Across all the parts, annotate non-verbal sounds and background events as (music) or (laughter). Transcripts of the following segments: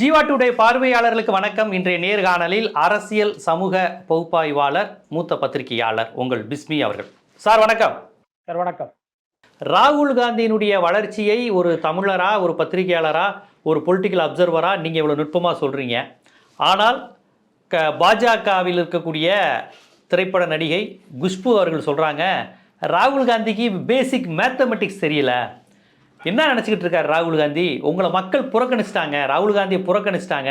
Jeeva today பார்வையாளர்களுக்கு வணக்கம். இன்றைய நேர்காணலில் அரசியல் சமூக பகுப்பாய்வாளர் மூத்த பத்திரிகையாளர் உங்கள் பிஸ்மி அவர்கள். சார் வணக்கம். சார் வணக்கம். ராகுல் காந்தியினுடைய வளர்ச்சியை ஒரு தமிழரா ஒரு பத்திரிகையாளரா ஒரு பொலிட்டிக்கல் அப்சர்வரா நீங்கள் இவ்வளோ நுட்பமாக சொல்கிறீங்க ஆனால் க பாஜகவில் இருக்கக்கூடிய திரைப்பட நடிகை குஷ்பு அவர்கள் சொல்கிறாங்க ராகுல் காந்திக்கு பேசிக் மேத்தமெட்டிக்ஸ் தெரியல. என்ன நினச்சிக்கிட்டு இருக்காரு ராகுல் காந்தி? உங்களை மக்கள் புறக்கணிச்சிட்டாங்க. ராகுல் காந்தியை புறக்கணிச்சிட்டாங்க.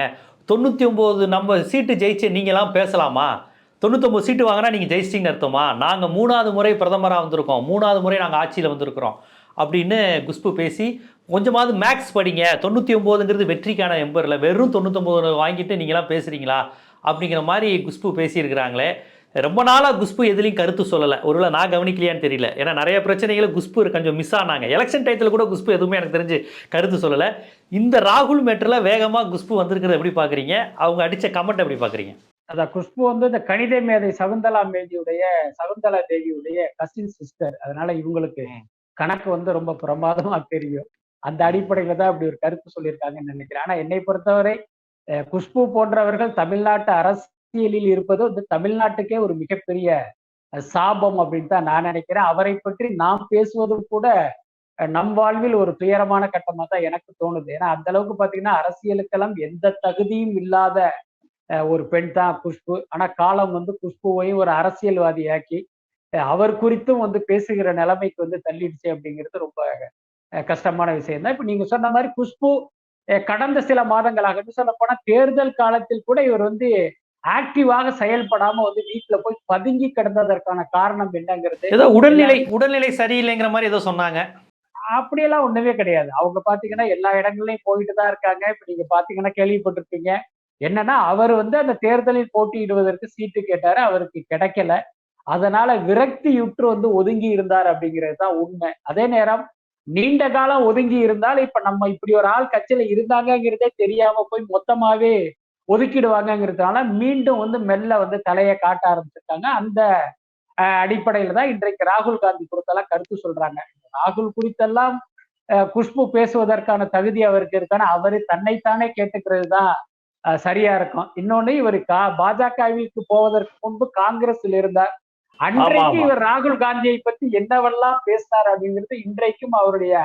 தொண்ணூற்றி ஒம்பது நம்ம சீட்டு ஜெயிச்சு நீங்களாம் பேசலாமா? தொண்ணூத்தொம்பது சீட்டு வாங்கினா நீங்கள் ஜெயிச்சிட்டிங்கன்னு அர்த்தமா? நாங்கள் மூணாவது முறை பிரதமராக வந்திருக்கோம். மூணாவது முறை நாங்கள் ஆட்சியில் வந்திருக்கிறோம். அப்படின்னு குஷ்பு பேசி கொஞ்சமாவது மேக்ஸ் படிங்க. தொண்ணூற்றி ஒம்போதுங்கிறது வெற்றிக்கான எம்பரில் வெறும் தொண்ணூத்தொம்பது வாங்கிட்டு நீங்களாம் பேசுகிறீங்களா அப்படிங்கிற மாதிரி குஷ்பு பேசியிருக்கிறாங்களே. ரொம்ப நாளாக குஷ்பு எதுலேயும் கருத்து சொல்லலை. ஒருவேளை நான் கவனிக்கலையான்னு தெரியல. ஏன்னா நிறைய பிரச்சனைகளை குஷ்பு கொஞ்சம் மிஸ் ஆனாங்க. எலெக்ஷன் டயத்தில் கூட குஷ்பு எதுவுமே எனக்கு தெரிஞ்சு கருத்து சொல்லலை. இந்த ராகுல் மேட்டரில் வேகமாக குஷ்பு வந்திருக்கிறத எப்படி பார்க்குறீங்க அவங்க அடித்த கமெண்ட் எப்படி பார்க்குறீங்க அதான் குஷ்பு வந்து இந்த கணித மேதை சகுந்தலா மேதியுடைய சகுந்தலா தேவியுடைய கசின் சிஸ்டர் அதனால இவங்களுக்கு. கணக்கு வந்து ரொம்ப பிரமாதமா தெரியும். அந்த அடிப்படையில தான் அப்படி ஒரு கருத்து சொல்லியிருக்காங்கன்னு நினைக்கிறேன். ஆனா என்னை பொறுத்தவரை குஷ்பு போன்றவர்கள் தமிழ்நாட்டு அரசியலில் இருப்பது வந்து தமிழ்நாட்டுக்கே ஒரு மிகப்பெரிய சாபம் அப்படின்னு தான் நான் நினைக்கிறேன். அவரை பற்றி நாம் பேசுவதும் கூட நம் வாழ்வில் ஒரு துயரமான கட்டமா தான் எனக்கு தோணுது. ஏன்னா அந்த அளவுக்கு பாத்தீங்கன்னா அரசியலுக்கெல்லாம் எந்த தகுதியும் இல்லாத ஒரு பெண் தான் குஷ்பு. ஆனா காலம் வந்து குஷ்புவையும் ஒரு அரசியல்வாதியாக்கி அவர் குறித்தும் வந்து பேசுகிற நிலைமைக்கு வந்து தள்ளிடுச்சு அப்படிங்கிறது ரொம்ப கஷ்டமான விஷயம் தான். இப்ப நீங்க சொன்ன மாதிரி குஷ்பு கடந்த சில மாதங்களாக சொல்ல போனா தேர்தல் காலத்தில் கூட இவர் வந்து ஆக்டிவாக செயல்படாம வந்து வீட்டுல போய் பதுங்கி கிடந்ததற்கான காரணம் என்னங்கிறது ஏதோ உடல்நிலை உடல்நிலை சரியில்லைங்கிற மாதிரி ஏதோ சொன்னாங்க. அப்படியெல்லாம் ஒண்ணுமே கிடையாது. அவங்க பாத்தீங்கன்னா எல்லா இடங்கள்லயும் போயிட்டு தான் இருக்காங்க. இப்ப நீங்க பாத்தீங்கன்னா கேள்விப்பட்டிருப்பீங்க. என்னன்னா அவர் வந்து அந்த தேர்தலில் போட்டியிடுவதற்கு சீட்டு கேட்டாரு. அவருக்கு கிடைக்கல. அதனால விரக்தியுற்று வந்து ஒதுங்கி இருந்தார் அப்படிங்கிறது தான் உண்மை. அதே நேரம் நீண்ட காலம் ஒதுங்கி இருந்தால் இப்ப நம்ம இப்படி ஒரு ஆள் கட்சியில இருந்தாங்கங்கிறதே தெரியாம போய் மொத்தமாவே ஒதுக்கிடுவாங்கங்கிறதுனால மீண்டும் வந்து மெல்ல வந்து தலையை காட்ட ஆரம்பிச்சிருக்காங்க. அந்த அடிப்படையில தான் இன்றைக்கு ராகுல் காந்தி குறித்தெல்லாம் கருத்து சொல்றாங்க. ராகுல் குறித்தெல்லாம் குஷ்பு பேசுவதற்கான தகுதி அவருக்கு இருக்கான அவரு தன்னைத்தானே கேட்டுக்கிறது தான் சரியா இருக்கும். இன்னொன்னு இவர் கா பாஜகவிற்கு போவதற்கு முன்பு காங்கிரஸில் இருந்தார். அன்றைக்கு. இவர் ராகுல் காந்தியை பத்தி என்னவெல்லாம் பேசினார் அப்படிங்கிறது இன்றைக்கும் அவருடைய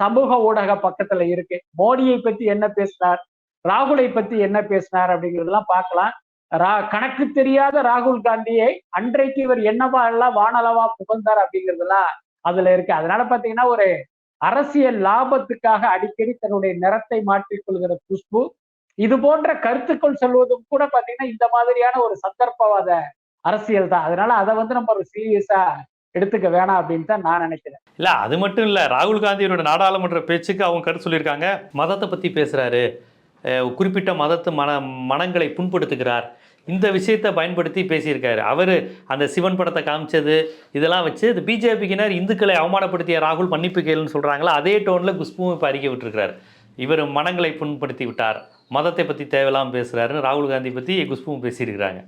சமூக ஊடக பக்கத்துல இருக்கு. மோடியை பத்தி என்ன பேசினார்? ராகுலை பத்தி என்ன பேசினார் அப்படிங்கிறதெல்லாம் பார்க்கலாம். ரா கணக்கு தெரியாத ராகுல் காந்தியை அன்றைக்கு இவர் என்னவா எல்லாம் வானளவா புகழ்ந்தார் அப்படிங்கிறதெல்லாம் அதுல இருக்கு. அதனால பாத்தீங்கன்னா ஒரு அரசியல் லாபத்துக்காக அடிக்கடி தன்னுடைய நிறத்தை மாற்றிக்கொள்கிற குஷ்பு. இது போன்ற கருத்துக்கள் சொல்வதும் கூட பாத்தீங்கன்னா இந்த மாதிரியான ஒரு சந்தர்ப்பவாத அரசியல் தான். அதனால அதை வந்து நம்ம ஒரு சீரியஸா எடுத்துக்க வேணாம் அப்படின்னு தான் நான் நினைக்கிறேன். இல்ல அது மட்டும் இல்ல ராகுல் காந்தியோட நாடாளுமன்ற பேச்சுக்கு அவங்க கருத்து சொல்லியிருக்காங்க. மதத்தை பத்தி பேசுறாரு. குறிப்பிட்ட மதத்து மன மனங்களை புண்படுத்துகிறார். இந்த விஷயத்தை பயன்படுத்தி பேசியிருக்காரு. அவர் அந்த சிவன் படத்தை காமிச்சது இதெல்லாம் வச்சு இது பிஜேபிக்கினர் இந்துக்களை அவமானப்படுத்திய ராகுல் மன்னிப்பு கேளுன்னு சொல்கிறாங்களா அதே டோனில் குஷ்புவும் இப்போ அறிக்கை விட்டுருக்கிறார். இவர் மனங்களை புண்படுத்தி விட்டார். மதத்தை பற்றி தேவையில்லாமல் பேசுகிறாருன்னு ராகுல் காந்தி பற்றி குஷ்புவும் பேசியிருக்கிறாங்க.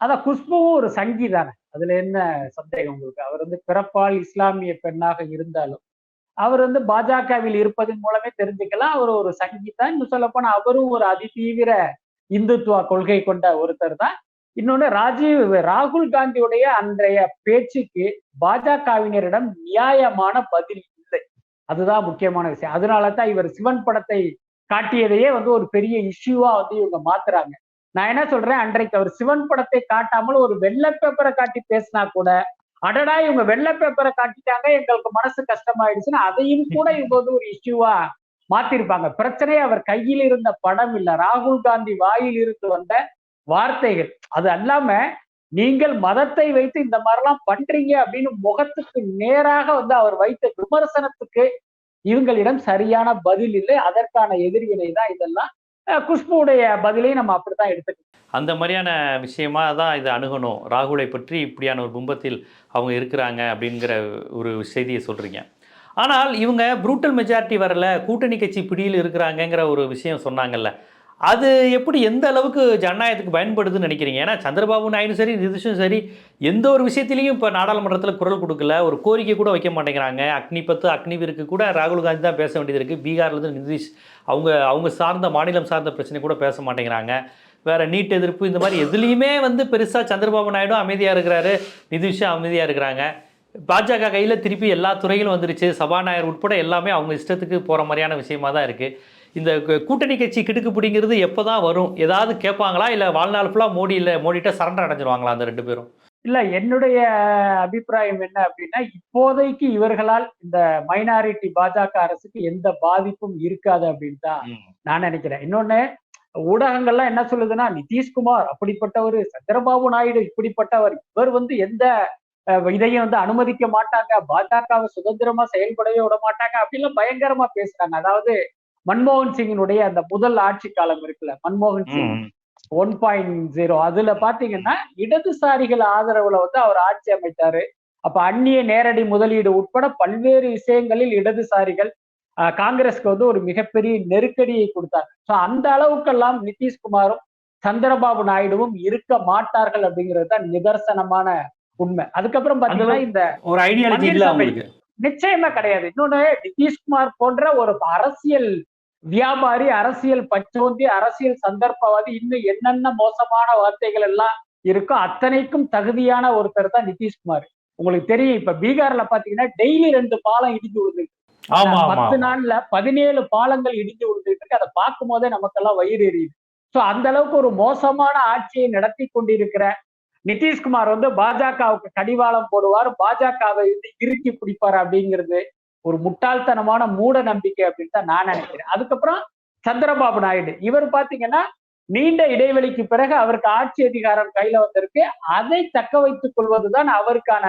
அதான் குஷ்புவும் ஒரு சங்கி தானே. அதுல என்ன சந்தேகம் உங்களுக்கு? அவர் வந்து பிறப்பால் இஸ்லாமிய பெண்ணாக இருந்தாலும் அவர் வந்து பாஜகவில் இருப்பதன் மூலமே தெரிஞ்சுக்கலாம். அவர் ஒரு சங்கீதா இன்னும் சொல்ல போனா அவரும் ஒரு அதிதீவிர இந்துத்துவ கொள்கை கொண்ட ஒருத்தர் தான். இன்னொன்னு ராஜீவ் ராகுல் காந்தியுடைய அன்றைய பேச்சுக்கு பாஜகவினரிடம் நியாயமான பதில் இல்லை. அதுதான் முக்கியமான விஷயம். அதனால தான் இவர் சிவன் படத்தை காட்டியதையே வந்து ஒரு பெரிய இஷ்யூவா வந்து இவங்க மாத்துறாங்க. நான் என்ன சொல்றேன்? அன்றைக்கு அவர் சிவன் படத்தை காட்டாமல் ஒரு வெள்ளை பேப்பரை காட்டி பேசினா கூட அடடா இவங்க வெள்ளை பேப்பரை காட்டிட்டாங்க எங்களுக்கு மனசு கஷ்டமாயிடுச்சுன்னா அதையும் கூட (laughs) இவங்க வந்து ஒரு இஷ்யூவா மாத்திருப்பாங்க. பிரச்சனை அவர் கையில் இருந்த படம் இல்ல. ராகுல் காந்தி வாயில் இருந்து வந்த வார்த்தைகள். அது அல்லாம நீங்கள் மதத்தை வைத்து இந்த மாதிரிலாம் பண்றீங்க அப்படின்னு முகத்துக்கு நேராக வந்து அவர் வைத்த விமர்சனத்துக்கு இவங்களிடம் சரியான பதில் இல்லை. அதற்கான எதிர்வினை தான் இதெல்லாம். குஷ்புடைய பதிலையும் நம்ம அப்படித்தான் எடுத்துக்கணும். அந்த மாதிரியான விஷயமா தான் இதை அணுகணும். ராகுலை பற்றி இப்படியான ஒரு பிம்பத்தில் அவங்க இருக்கிறாங்க அப்படிங்கிற ஒரு செய்தியை சொல்கிறீங்க ஆனால் இவங்க ப்ரூட்டல் மெஜாரிட்டி வரல கூட்டணி கட்சி பிடியில் இருக்கிறாங்கங்கிற ஒரு விஷயம் சொன்னாங்கல்ல. அது எப்படி எந்த அளவுக்கு ஜனநாயகத்துக்கு பயன்படுதுன்னு நினைக்கிறீங்க? ஏன்னா சந்திரபாபு நாயுடு சரி நிதிஷும் சரி எந்த ஒரு விஷயத்திலையும் இப்போ நாடாளுமன்றத்தில் குரல் கொடுக்கல. ஒரு கோரிக்கை கூட வைக்க மாட்டேங்கிறாங்க. அக்னி பத்து அக்னிவிற்கு கூட ராகுல் காந்தி தான் பேச வேண்டியது இருக்குது பீகார்லேருந்து நிதிஷ் அவங்க அவங்க சார்ந்த மாநிலம் சார்ந்த பிரச்சனை கூட பேச மாட்டேங்கிறாங்க. வேறு நீட் எதிர்ப்பு இந்த மாதிரி எதுலேயுமே வந்து பெருசாக சந்திரபாபு நாயுடும் அமைதியாக இருக்கிறாரு நிதிஷும் அமைதியாக இருக்கிறாங்க. பாஜக கையில் திருப்பி எல்லா துறையிலும் வந்துருச்சு. சபாநாயகர் உட்பட எல்லாமே அவங்க இஷ்டத்துக்கு போகிற மாதிரியான விஷயமா தான் இருக்குது இந்த கூட்டணி கட்சி கிடுக்கு பிடிங்கிறது எப்போ தான் வரும்? ஏதாவது கேட்பாங்களா? இல்லை வாழ்நாள் ஃபுல்லாக மோடி இல்லை மோடிட்ட சரண்டர் அடைஞ்சிருவாங்களா அந்த ரெண்டு பேரும்? இல்ல என்னுடைய அபிப்பிராயம் என்ன அப்படின்னா இப்போதைக்கு இவர்களால் இந்த மைனாரிட்டி பாஜக அரசுக்கு எந்த பாதிப்பும் இருக்காது அப்படின்னு தான் நான் நினைக்கிறேன். இன்னொன்னு ஊடகங்கள்லாம் என்ன சொல்லுதுன்னா நிதிஷ்குமார் அப்படிப்பட்டவர் சந்திரபாபு நாயுடு இப்படிப்பட்டவர் இவர் வந்து எந்த அஹ், இதையும் வந்து அனுமதிக்க மாட்டாங்க. பாஜகவை சுதந்திரமா செயல்படவே விட மாட்டாங்க. அப்படிலாம் பயங்கரமா பேசுறாங்க. அதாவது மன்மோகன் சிங்கினுடைய அந்த முதல் ஆட்சி காலம் இருக்குல்ல மன்மோகன் சிங். One point zero. அதுல பாத்தீங்கன்னா இடதுசாரிகள் ஆதரவுல வந்து அவர் ஆட்சி அமைத்தாரு. அப்ப அந்நிய நேரடி முதலீடு உட்பட பல்வேறு விஷயங்களில் இடதுசாரிகள் காங்கிரஸ்க்கு வந்து ஒரு மிகப்பெரிய நெருக்கடியை கொடுத்தாங்க. சோ அந்த அளவுக்கெல்லாம் நிதிஷ்குமாரும் சந்திரபாபு நாயுடுவும் இருக்க மாட்டார்கள் அப்படிங்கிறது தான் நிதர்சனமான உண்மை. அதுக்கப்புறம் பாத்தீங்கன்னா இந்த ஒரு ஐடியாலஜி இல்லை அவங்களுக்கு. நிச்சயமா கிடையாது. இன்னொன்னு நிதிஷ்குமார் போன்ற ஒரு அரசியல் வியாபாரி அரசியல் பச்சோந்தி அரசியல் சந்தர்ப்பவாதி இன்னும் என்னென்ன மோசமான வார்த்தைகள் எல்லாம் இருக்கோ அத்தனைக்கும் தகுதியான ஒருத்தர் தான் நிதிஷ்குமார். உங்களுக்கு தெரியும் இப்ப பீகார்ல பாத்தீங்கன்னா டெய்லி ரெண்டு பாலம் இடிஞ்சு விழுது பத்து நாள்ல பதினேழு பாலங்கள் இடிஞ்சு விழுந்துட்டு இருக்கு. அதை பார்க்கும் போதே நமக்கெல்லாம் வயிறு எரியுது. சோ அந்த அளவுக்கு ஒரு மோசமான ஆட்சியை நடத்தி கொண்டிருக்கிற நிதிஷ்குமார் வந்து பாஜகவுக்கு கடிவாளம் போடுவார். பாஜகவை வந்து இறுக்கி பிடிப்பார் அப்படிங்கிறது ஒரு முட்டாள்தனமான மூட நம்பிக்கை அப்படின்னு தான் நான் நினைக்கிறேன். அதுக்கப்புறம் சந்திரபாபு நாயுடு. இவர் பாத்தீங்கன்னா நீண்ட இடைவெளிக்கு பிறகு அவருக்கு ஆட்சி அதிகாரம் கையில வந்திருக்கு. அதை தக்க வைத்துக் கொள்வதுதான் அவருக்கான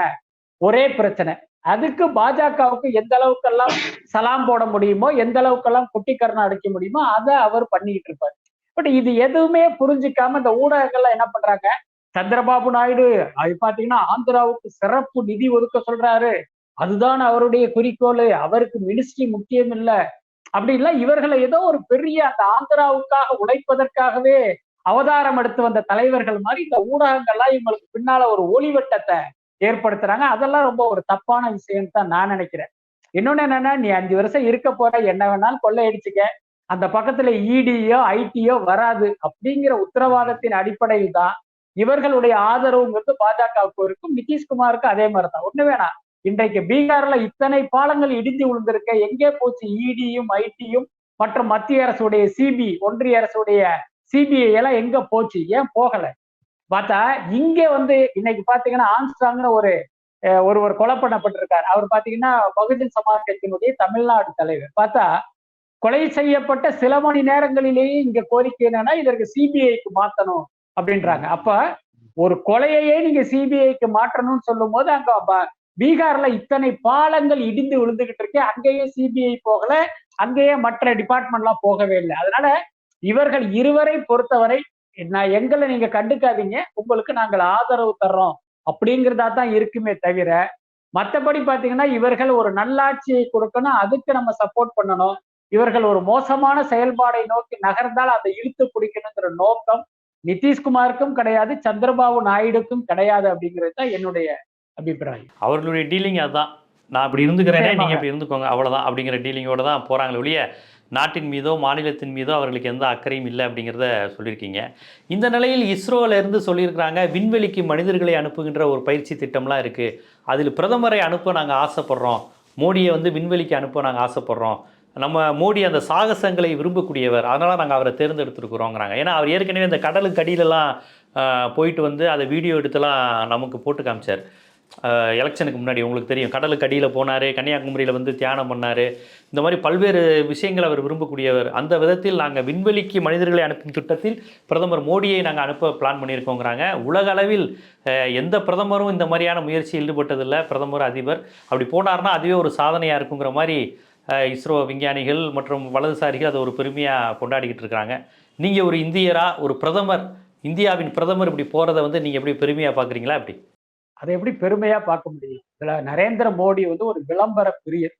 ஒரே பிரச்சனை. அதுக்கு பாஜகவுக்கு எந்த அளவுக்கெல்லாம் சலாம் போட முடியுமோ எந்த அளவுக்கெல்லாம் குட்டிக்கரணம் அடிக்க முடியுமோ அதை அவர் பண்ணிக்கிட்டு இருப்பார். பட் இது எதுவுமே புரிஞ்சுக்காம இந்த ஊடகங்கள்லாம் என்ன பண்றாங்க சந்திரபாபு நாயுடு அது பாத்தீங்கன்னா ஆந்திராவுக்கு சிறப்பு நிதி ஒதுக்க சொல்றாரு. அதுதான் அவருடைய குறிக்கோள். அவருக்கு மினிஸ்ட்ரி முக்கியம் இல்ல. அப்படின்லாம் இவர்களை ஏதோ ஒரு பெரிய அந்த ஆந்திராவுக்காக உழைப்பதற்காகவே அவதாரம் எடுத்து வந்த தலைவர்கள் மாதிரி இந்த ஊடகங்கள்லாம் இவங்களுக்கு பின்னால ஒரு ஒளிவட்டத்தை ஏற்படுத்துறாங்க. அதெல்லாம் ரொம்ப ஒரு தப்பான விஷயம் தான் நான் நினைக்கிறேன். இன்னொன்னு என்னன்னா நீ அஞ்சு வருஷம் இருக்க போற என்ன வேணாலும் கொள்ளையடிச்சுக்க. அந்த பக்கத்துல இடியோ ஐடியோ வராது. அப்படிங்கிற உத்தரவாதத்தின் அடிப்படையில் தான் இவர்களுடைய ஆதரவுங்கிறது பாஜகவுக்கு இருக்கும். நிதிஷ்குமாருக்கு அதே மாதிரி தான் ஒண்ணு வேணாம். இன்றைக்கு பீகார்ல இத்தனை பாலங்கள் இடிஞ்சு விழுந்திருக்க எங்கே போச்சு? இடியும் ஐடியும் மற்றும் மத்திய அரசுடைய சிபி ஒன்றிய அரசுடைய சிபிஐ எல்லாம் எங்க போச்சு? ஏன் போகல? பார்த்தா இங்க வந்து இன்னைக்கு பாத்தீங்கன்னா ஆம்ஸ்ட்ராங்னு ஒரு அஹ், ஒருவர் கொலை பண்ணப்பட்டிருக்காரு. அவர் பாத்தீங்கன்னா பகுஜன் சமாஜ் கட்சியினுடைய தமிழ்நாடு தலைவர். பார்த்தா கொலை செய்யப்பட்ட சில மணி நேரங்களிலேயே இங்க கோரிக்கை என்னன்னா இதற்கு சிபிஐக்கு மாத்தணும். அப்படின்றாங்க. அப்ப ஒரு கொலையையே நீங்க சிபிஐக்கு மாற்றணும்னு சொல்லும் போது அங்க பீகார்ல இத்தனை பாலங்கள் இடிந்து விழுந்துகிட்டு இருக்கு அங்கேயே சிபிஐ போகல அங்கேயே மற்ற டிபார்ட்மெண்ட்லாம் போகவே இல்லை. அதனால இவர்கள் இருவரை பொறுத்தவரை நான் எங்களை நீங்க கண்டுக்காதீங்க உங்களுக்கு நாங்கள் ஆதரவு தர்றோம் அப்படிங்கிறதா தான் இருக்குமே தவிர மற்றபடி பாத்தீங்கன்னா இவர்கள் ஒரு நல்லாட்சியை கொடுக்கணும் அதுக்கு நம்ம சப்போர்ட் பண்ணணும். இவர்கள் ஒரு மோசமான செயல்பாடை நோக்கி நகர்ந்தால் அதை இழுத்து பிடிக்கணுங்கிற நோக்கம் நிதிஷ்குமாருக்கும் கிடையாது சந்திரபாபு நாயுடுக்கும் கிடையாது அப்படிங்கிறது தான் என்னுடைய அபிப்பிராயம். அவர்களுடைய டீலிங் அதுதான். நான் இப்படி இருந்துக்கிறேனே. நீங்கள் இப்படி இருந்துக்கோங்க அவ்வளோதான் அப்படிங்கிற டீலிங்கோட தான் போகிறாங்களே ஒழிய நாட்டின் மீதோ மாநிலத்தின் மீதோ அவர்களுக்கு எந்த அக்கறையும் இல்லை அப்படிங்கிறத சொல்லியிருக்கீங்க. இந்த நிலையில் இஸ்ரோல இருந்து சொல்லியிருக்கிறாங்க விண்வெளிக்கு மனிதர்களை அனுப்புகின்ற ஒரு பயிற்சி திட்டம்லாம் இருக்குது அதில் பிரதமரை அனுப்ப நாங்கள் ஆசைப்படுறோம். மோடியை வந்து விண்வெளிக்கு அனுப்ப நாங்கள் ஆசைப்படுறோம். நம்ம மோடி அந்த சாகசங்களை விரும்பக்கூடியவர். அதனால் நாங்கள் அவரை தேர்ந்தெடுத்துருக்குறோங்கிறாங்க. ஏன்னா அவர் ஏற்கனவே இந்த கடலுக்கு அடியிலலாம் போயிட்டு வந்து அதை வீடியோ எடுத்துலாம் நமக்கு போட்டு காமிச்சார். எலெக்ஷனுக்கு முன்னாடி உங்களுக்கு தெரியும். கடலுக்கு அடியில் போனார் கன்னியாகுமரியில் வந்து தியானம் பண்ணார். இந்த மாதிரி பல்வேறு விஷயங்களை அவர் விரும்பக்கூடியவர். அந்த விதத்தில் நாங்கள் விண்வெளிக்கு மனிதர்களை அனுப்பும் திட்டத்தில் பிரதமர் மோடியை நாங்கள் அனுப்ப பிளான் பண்ணியிருக்கோங்கிறாங்க. உலக அளவில் எந்த பிரதமரும் இந்த மாதிரியான முயற்சியில் ஈடுபட்டதில்லை. பிரதமர் அதிபர். அப்படி போனார்னா அதுவே ஒரு சாதனையாக இருக்குங்கிற மாதிரி இஸ்ரோ விஞ்ஞானிகள் மற்றும் வலதுசாரிகள் அதை ஒரு பெருமையாக கொண்டாடிக்கிட்டு இருக்கிறாங்க. நீங்கள் ஒரு இந்தியரா ஒரு பிரதமர் இந்தியாவின் பிரதமர் இப்படி போகிறத வந்து நீங்கள் எப்படி பெருமையாக பார்க்குறீங்களா அப்படி அதை எப்படி பெருமையா பார்க்க முடியும்? இதில் நரேந்திர மோடி வந்து ஒரு விளம்பர பிரியர்.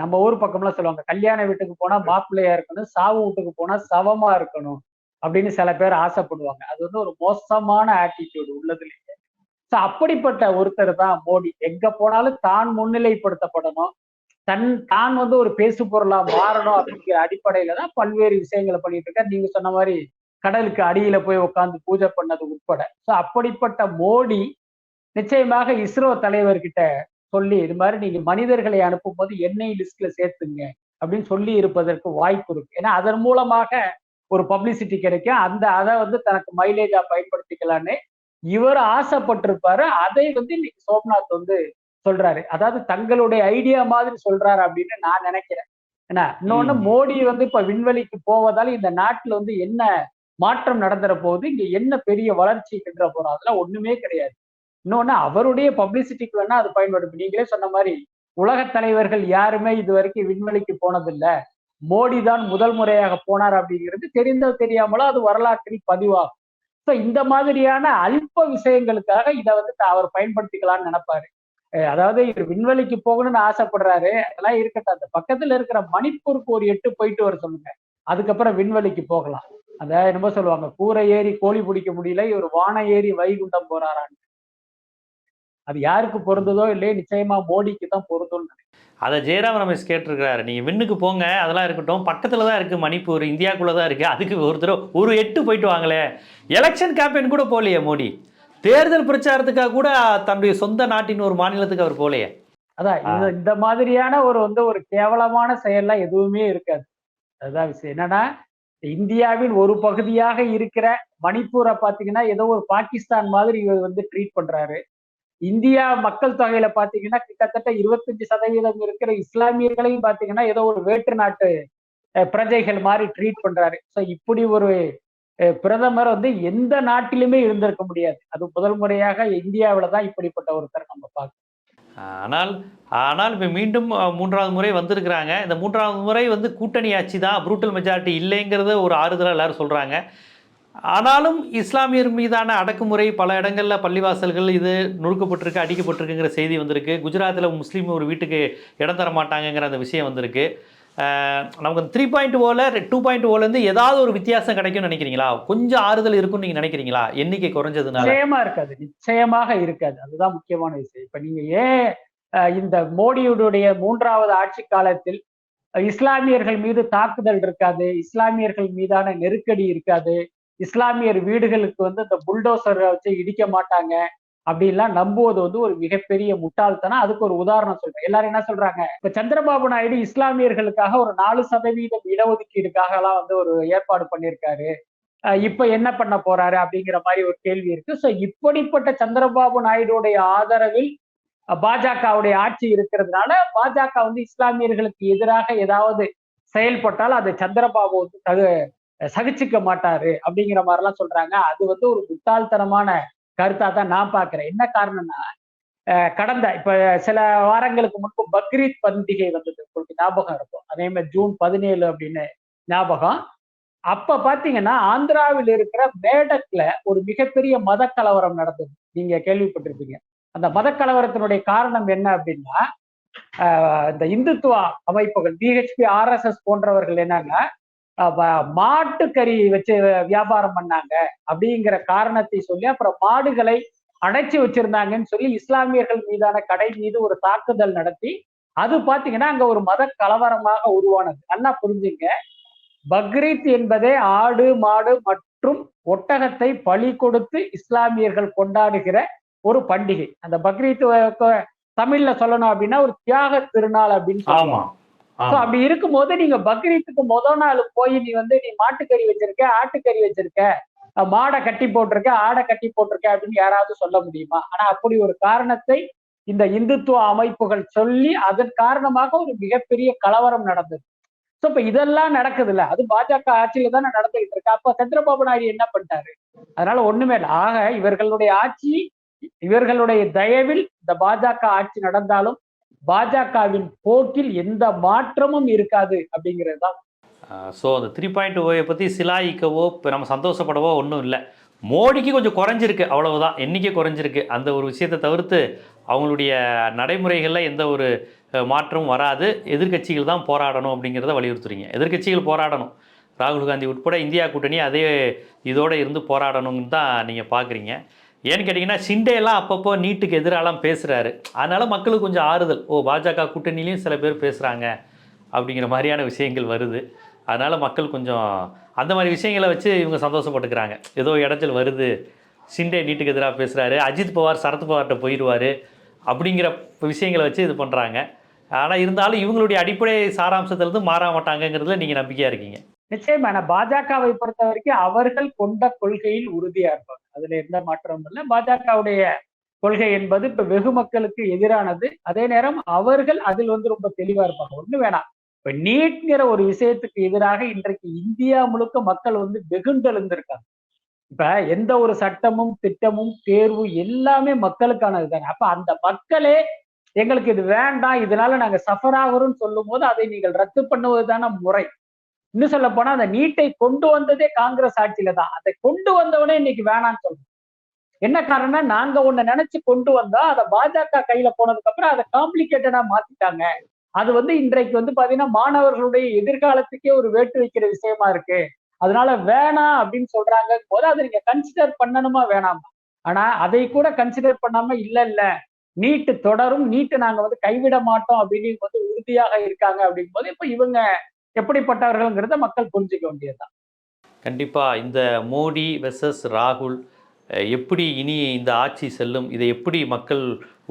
நம்ம ஊர் பக்கம்லாம் சொல்லுவாங்க கல்யாண வீட்டுக்கு போனால் மாப்பிள்ளையாக இருக்கணும் சாவு வீட்டுக்கு போனால் சவமா இருக்கணும் அப்படின்னு சில பேர் ஆசைப்படுவாங்க. அது வந்து ஒரு மோசமான ஆட்டிடியூடு உள்ளதுலேயே. ஸோ அப்படிப்பட்ட ஒருத்தர் தான் மோடி. எங்கே போனாலும் தான் முன்னிலைப்படுத்தப்படணும். தன் தான் வந்து ஒரு பேசு பொருளா மாறணும் அப்படிங்கிற அடிப்படையில தான் பல்வேறு விஷயங்களை பண்ணிட்டு இருக்கார். நீங்க சொன்ன மாதிரி கடலுக்கு அடியில போய் உட்காந்து பூஜை பண்ணது உட்பட. ஸோ அப்படிப்பட்ட மோடி நிச்சயமாக இஸ்ரோ தலைவர்கிட்ட சொல்லி இது மாதிரி நீங்க மனிதர்களை அனுப்பும் போது எண்ணெய் லிஸ்ட்ல சேர்த்துங்க அப்படின்னு சொல்லி இருப்பதற்கு வாய்ப்பு இருக்கு. ஏன்னா அதன் மூலமாக ஒரு பப்ளிசிட்டி கிடைக்கும். அந்த அதை வந்து தனக்கு மைலேஜா பயன்படுத்திக்கலான்னு இவர் ஆசைப்பட்டிருப்பாரு. அதை வந்து இன்னைக்கு சோம்நாத் வந்து சொல்றாரு. அதாவது தங்களுடைய ஐடியா மாதிரி சொல்றாரு அப்படின்னு நான் நினைக்கிறேன். ஏன்னா இன்னொன்னு. மோடி வந்து இப்ப விண்வெளிக்கு போவதால இந்த நாட்டுல வந்து என்ன மாற்றம் நடந்துற போகுது இங்க என்ன பெரிய வளர்ச்சி கிட்ட போறோம் அதெல்லாம் ஒண்ணுமே கிடையாது. இன்னொன்னு அவருடைய பப்ளிசிட்டிக்கு வேணா அது பயன்படும் நீங்களே சொன்ன மாதிரி உலக தலைவர்கள் யாருமே இது வரைக்கும் விண்வெளிக்கு போனதில்ல. மோடி தான் முதல் முறையாக போனார் அப்படிங்கிறது தெரிந்தோ தெரியாமலோ அது வரலாற்றில் பதிவாகும். ஸோ இந்த மாதிரியான அல்ப விஷயங்களுக்காக இதை வந்து அவர் பயன்படுத்திக்கலாம்னு நினைப்பாரு. அதாவது இவர் விண்வெளிக்கு போகணும்னு ஆசைப்படுறாரு. அதெல்லாம் இருக்கட்டும். அந்த பக்கத்துல இருக்கிற மணிப்பூருக்கு ஒரு எட்டு போயிட்டு வர சொல்லுங்க. அதுக்கப்புறம் விண்வெளிக்கு போகலாம். அந்த என்னமோ சொல்லுவாங்க கூரை ஏறி கோழி பிடிக்க முடியல இவர் வான ஏறி வைகுண்டம் போறாரான்னு. அது யாருக்கு பொருந்ததோ இல்லையே நிச்சயமா மோடிக்கு தான் பொருந்தும் அதை ஜெயராம் ரமேஷ் கேட்டிருக்கிறாரு. நீங்க விண்ணுக்கு போங்க அதெல்லாம் இருக்கட்டும். பக்கத்துல தான் இருக்கு மணிப்பூர் இந்தியாக்குள்ள தான் இருக்கு. அதுக்கு ஒரு தடவை ஒரு எட்டு போயிட்டு வாங்களே. எலெக்ஷன் கேம்பெயின் கூட போகலையே மோடி. தேர்தல் பிரச்சாரத்துக்காக கூட தன்னுடைய சொந்த நாட்டின் ஒரு மாநிலத்துக்கு அவர் போகலையே. அதான் இந்த இந்த மாதிரியான ஒரு வந்து ஒரு கேவலமான செயல்லாம் எதுவுமே இருக்காது. அதுதான் விஷயம். என்னன்னா இந்தியாவின் ஒரு பகுதியாக இருக்கிற மணிப்பூரை பாத்தீங்கன்னா ஏதோ ஒரு பாகிஸ்தான் மாதிரி இவர் வந்து ட்ரீட் பண்றாரு. இந்தியா மக்கள் தொகையில பாத்தீங்கன்னா கிட்டத்தட்ட இருபத்தஞ்சு சதவீதம் இருக்கிற இஸ்லாமியர்களையும் பாத்தீங்கன்னா ஏதோ ஒரு வேற்று நாட்டு பிரஜைகள் மாதிரி ட்ரீட் பண்றாரு. ஸோ இப்படி ஒரு பிரதமர் வந்து எந்த நாட்டிலுமே இருந்திருக்க முடியாது. அது முதல் முறையாக இந்தியாவில தான் இப்படிப்பட்ட ஒருத்தர் நம்ம பார்க்கணும் ஆனால் ஆனால் இப்போ மீண்டும் மூன்றாவது முறை வந்திருக்கிறாங்க. இந்த மூன்றாவது முறை வந்து கூட்டணி ஆட்சி தான் ப்ரூட்டல் மெஜாரிட்டி இல்லைங்கிறத ஒரு ஆறுதலாக எல்லாரும் சொல்கிறாங்க ஆனாலும் இஸ்லாமியர் மீதான அடக்குமுறை பல இடங்களில் பள்ளிவாசல்கள் இது நொறுக்கப்பட்டிருக்கு அடிக்கப்பட்டிருக்குங்கிற செய்தி வந்திருக்கு. குஜராத்தில் முஸ்லீம் ஒரு வீட்டுக்கு இடம் தர மாட்டாங்கங்கிற அந்த விஷயம் வந்திருக்கு. நமக்கு த்ரீ பாயிண்ட் ஓவில் டூ பாயிண்ட் ஓலேருந்து ஏதாவது ஒரு வித்தியாசம் கிடைக்கும்னு நினைக்கிறீங்களா? கொஞ்சம் ஆறுதல் இருக்கும்னு நீங்கள் நினைக்கிறீங்களா? எண்ணிக்கை குறைஞ்சதுனால. நிச்சயமா இருக்காது. நிச்சயமாக இருக்காது. அதுதான் முக்கியமான விஷயம். இப்ப நீங்க ஏன் இந்த மோடியுடைய மூன்றாவது ஆட்சி காலத்தில் இஸ்லாமியர்கள் மீது தாக்குதல் இருக்காது இஸ்லாமியர்கள் மீதான நெருக்கடி இருக்காது இஸ்லாமியர் வீடுகளுக்கு வந்து இந்த புல்டோசரை வச்சு இடிக்க மாட்டாங்க அப்படின்லாம் நம்புவது வந்து ஒரு மிகப்பெரிய முட்டாள்தனம். அதுக்கு ஒரு உதாரணம் சொல்றேன். எல்லாரும் என்ன சொல்றாங்க? இப்ப சந்திரபாபு நாயுடு இஸ்லாமியர்களுக்காக ஒரு நாலு சதவீதம் இடஒதுக்கீடுக்காக எல்லாம் வந்து ஒரு ஏற்பாடு பண்ணியிருக்காரு. இப்ப என்ன பண்ண போறாரு அப்படிங்கிற மாதிரி ஒரு கேள்வி இருக்கு. சோ இப்படிப்பட்ட சந்திரபாபு நாயுடுடைய ஆதரவில் பாஜகவுடைய ஆட்சி இருக்கிறதுனால பாஜக வந்து இஸ்லாமியர்களுக்கு எதிராக ஏதாவது செயல்பட்டால் அதை சந்திரபாபு வந்து தகு சகிச்சுக்க மாட்டாரு அப்படிங்கிற மாதிரிலாம் சொல்றாங்க. அது வந்து ஒரு முட்டாள்தனமான கருத்தா தான் நான் பாக்குறேன் என்ன காரணம்னா அஹ் கடந்த இப்ப சில வாரங்களுக்கு முன்பு பக்ரீத் பண்டிகை வந்தது. உங்களுக்கு ஞாபகம் இருக்கும். அதே மாதிரி ஜூன் பதினேழு அப்படின்னு ஞாபகம். அப்ப பாத்தீங்கன்னா ஆந்திராவில் இருக்கிற மேடக்ல ஒரு மிகப்பெரிய மத கலவரம் நடந்தது. நீங்க கேள்விப்பட்டிருப்பீங்க. அந்த மத கலவரத்தினுடைய காரணம் என்ன அப்படின்னா இந்த இந்துத்துவ அமைப்புகள் பிஹெச்பி ஆர்எஸ்எஸ் போன்றவர்கள் என்னன்னா மாட்டுக்கறி வச்சு வியாபாரம் பண்ணாங்க அப்படிங்கிற காரணத்தை சொல்லி அப்புறம் மாடுகளை அடைச்சி வச்சிருந்தாங்கன்னு சொல்லி இஸ்லாமியர்கள் மீதான கடை மீது ஒரு தாக்குதல் நடத்தி அது பாத்தீங்கன்னா அங்க ஒரு மத கலவரமாக உருவானது. நல்லா புரிஞ்சுங்க. பக்ரீத் என்பதே ஆடு மாடு மற்றும் ஒட்டகத்தை பலி கொடுத்து இஸ்லாமியர்கள் கொண்டாடுகிற ஒரு பண்டிகை. அந்த பக்ரீத் தமிழ்ல சொல்லணும் அப்படின்னா ஒரு தியாக திருநாள் அப்படின்னு சொல்லுவாங்க. அப்படி இருக்கும் அப்படி இருக்கும்போது நீங்க பக்ரீத்துக்கு முத நாள் போய் நீ வந்து நீ மாட்டுக்கறி வச்சிருக்க ஆட்டுக்கறி வச்சிருக்க. மாடை கட்டி போட்டிருக்க ஆடை கட்டி போட்டிருக்க அப்படின்னு யாராவது சொல்ல முடியுமா? ஆனா அப்படி ஒரு காரணத்தை இந்த இந்துத்துவ அமைப்புகள் சொல்லி அதன் காரணமாக ஒரு மிகப்பெரிய கலவரம் நடந்தது. சோ இப்ப இதெல்லாம் நடக்குதுல்ல. அது பாஜக ஆட்சியில தானே நடந்துகிட்டு இருக்கு. அப்ப சந்திரபாபு நாயுடு என்ன பண்ணிட்டாரு? அதனால ஒண்ணுமே இல்லை. ஆக இவர்களுடைய ஆட்சி இவர்களுடைய தயவில் இந்த பாஜக ஆட்சி நடந்தாலும் பாஜகவின் போக்கில் எந்த மாற்றமும் இருக்காது அப்படிங்கிறது தான் ஸோ அந்த த்ரீ பாயிண்ட் ஓயை பற்றி சிலாயிக்கவோ இப்போ நம்ம சந்தோஷப்படவோ ஒன்றும் இல்லை. மோடிக்கு கொஞ்சம் குறைஞ்சிருக்கு அவ்வளவுதான். எண்ணிக்கை குறைஞ்சிருக்கு? அந்த ஒரு விஷயத்தை தவிர்த்து அவங்களுடைய நடைமுறைகளில் எந்த ஒரு மாற்றமும் வராது. எதிர்க்கட்சிகள் தான் போராடணும் அப்படிங்கிறத வலியுறுத்துறீங்க. எதிர்க்கட்சிகள் போராடணும். ராகுல் காந்தி உட்பட இந்தியா கூட்டணி அதே இதோடு இருந்து போராடணும்னு தான் நீங்கள் பார்க்குறீங்க ஏன்னு கேட்டிங்கன்னா ஷிண்டே அப்பப்போ நீட்டுக்கு எதிராலாம் பேசுகிறாரு அதனால் மக்களுக்கு கொஞ்சம் ஆறுதல். ஓ பாஜக கூட்டணிலையும் சில பேர் பேசுகிறாங்க அப்படிங்கிற மாதிரியான விஷயங்கள் வருது. அதனால் மக்கள் கொஞ்சம் அந்த மாதிரி விஷயங்களை வச்சு இவங்க சந்தோஷப்பட்டுக்கிறாங்க. ஏதோ இடத்துல வருது. ஷிண்டே நீட்டுக்கு எதிராக பேசுகிறாரு அஜித் பவார் சரத் பவார்கிட்ட போயிடுவார் அப்படிங்கிற விஷயங்களை வச்சு இது பண்ணுறாங்க ஆனால் இருந்தாலும் இவங்களுடைய அடிப்படை சாராம்சத்திலிருந்து மாற மாட்டாங்கங்கிறதுல நீங்கள் நம்பிக்கையாக இருக்கீங்க. நிச்சயமா நான் பாஜகவை பொறுத்த வரைக்கும் அவர்கள் கொண்ட கொள்கையில் உறுதியா இருப்பாங்க அதுல எந்த மாற்றமும் இல்லை. பாஜகவுடைய கொள்கை என்பது இப்ப வெகு மக்களுக்கு எதிரானது. அதே நேரம் அவர்கள் அதில் வந்து ரொம்ப தெளிவா இருப்பாங்க. ஒண்ணு வேணாம். இப்ப நீட்ங்கிற ஒரு விஷயத்துக்கு எதிராக இன்றைக்கு இந்தியா முழுக்க மக்கள் வந்து வெகுண்டெழுந்திருக்காங்க. இப்ப எந்த ஒரு சட்டமும் திட்டமும் தேர்வு எல்லாமே மக்களுக்கானது தானே. அப்ப அந்த மக்களே எங்களுக்கு இது வேண்டாம் இதனால நாங்க சஃபர் ஆகிறோம்னு சொல்லும் போது அதை நீங்கள் ரத்து பண்ணுவது தானே முறை. இன்னும் சொல்ல போனா அந்த நீட்டை கொண்டு வந்ததே காங்கிரஸ் ஆட்சியில தான். அதை கொண்டு வந்தவனே இன்னைக்கு வேணாம்னு சொல்றோம் என்ன காரணம்னா நாங்க ஒண்ணு நினைச்சு கொண்டு வந்தா அதை பாஜக கையில போனதுக்கு அப்புறம் அதை காம்ப்ளிகேட்டடா மாத்திட்டாங்க. அது வந்து இன்றைக்கு வந்து பாத்தீங்கன்னா மாணவர்களுடைய எதிர்காலத்துக்கே ஒரு வேட்டு வைக்கிற விஷயமா இருக்கு. அதனால வேணாம் அப்படின்னு சொல்றாங்க போது அதை நீங்க கன்சிடர் பண்ணணுமா வேணாமா? ஆனா அதை கூட கன்சிடர் பண்ணாம இல்ல இல்ல. நீட்டு தொடரும் நீட்டு நாங்க வந்து கைவிட மாட்டோம் அப்படின்னு வந்து உறுதியாக இருக்காங்க அப்படிங்கும் போது இப்ப இவங்க எப்படிப்பட்டவர்கள்ங்கிறத மக்கள் புரிஞ்சுக்க வேண்டியதுதான். கண்டிப்பாக இந்த மோடி வெர்சஸ் ராகுல் எப்படி இனி இந்த ஆட்சி செல்லும் இதை எப்படி மக்கள்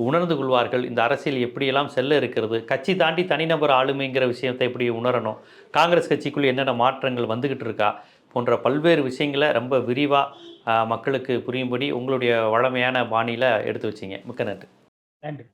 உணர்ந்து கொள்வார்கள் இந்த அரசியல் எப்படியெல்லாம் செல்ல இருக்கிறது கட்சி தாண்டி தனிநபர் ஆளுமைங்கிற விஷயத்தை எப்படி உணரணும் காங்கிரஸ் கட்சிக்குள் என்னென்ன மாற்றங்கள் வந்துக்கிட்டு இருக்கா போன்ற பல்வேறு விஷயங்களை ரொம்ப விரிவாக மக்களுக்கு புரியும்படி உங்களுடைய வளமையான பாணியில் எடுத்து வச்சிங்க. மிக்க நன்றி. நன்றி.